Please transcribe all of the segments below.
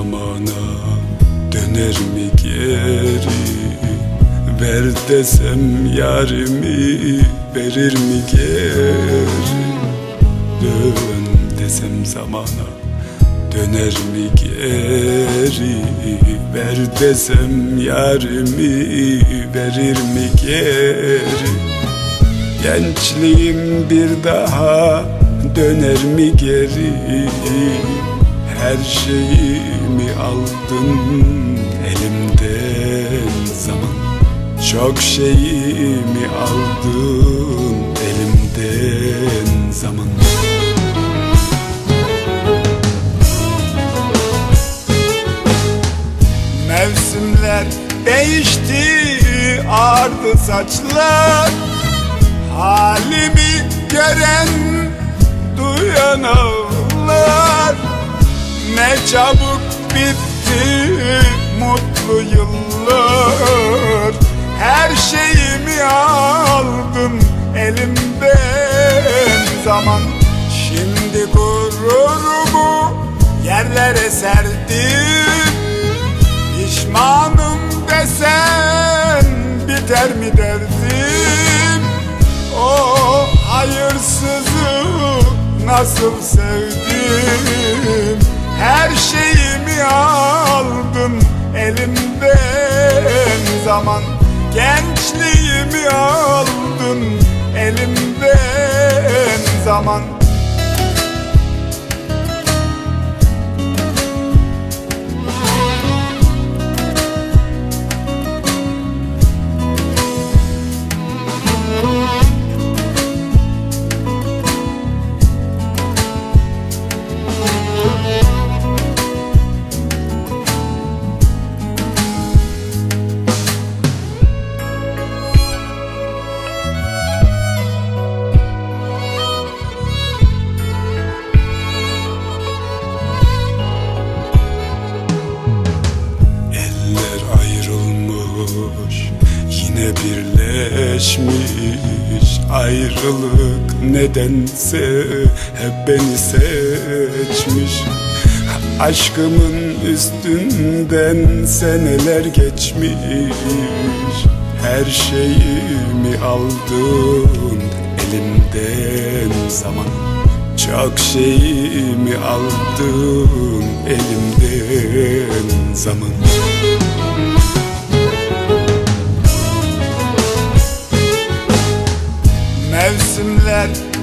zamana Döner mi geri? Ver desem yarimi Verir mi geri? Dön desem zamana Döner mi geri? Ver desem yarimi Verir mi geri? Gençliğim bir daha Döner mi geri? Her şeyimi aldın elimden zaman. Çok şeyimi aldın elimden zaman. Mevsimler değişti ardı saçlar. Halimi gören duyan ağlar Ne çabuk bitti mutlu yıllar. Her şeyimi aldın elimden zaman Şimdi gururumu yerlere serdim Pişmanım desen biter mi derdim O hayırsızı nasıl sevdim Her şeyimi aldın elimden zaman. Gençliğimi aldın elimden zaman yine birleşmiş. Ayrılık nedense hep beni seçmiş. Aşkımın üstünden seneler geçmiş. Her şeyimi aldın elimden. Zaman çok şeyimi aldın elimden. Zaman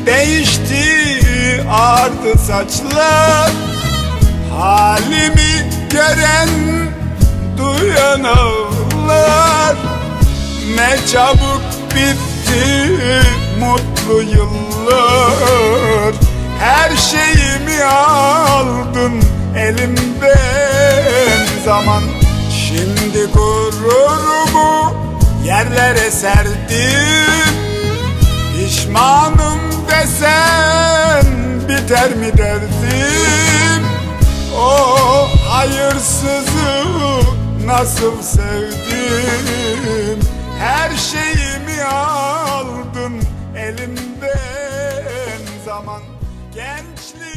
değişti ardı saçlar. Halimi gören duyan ağlar Ne çabuk bitti mutlu yıllar. Her şeyimi aldın elimden. Zaman Şimdi gururumu yerlere serdim. Pişmanım desen biter mi derdim? O hayırsızı nasıl sevdim? Her şeyimi aldın elimden. Zaman Gençliğim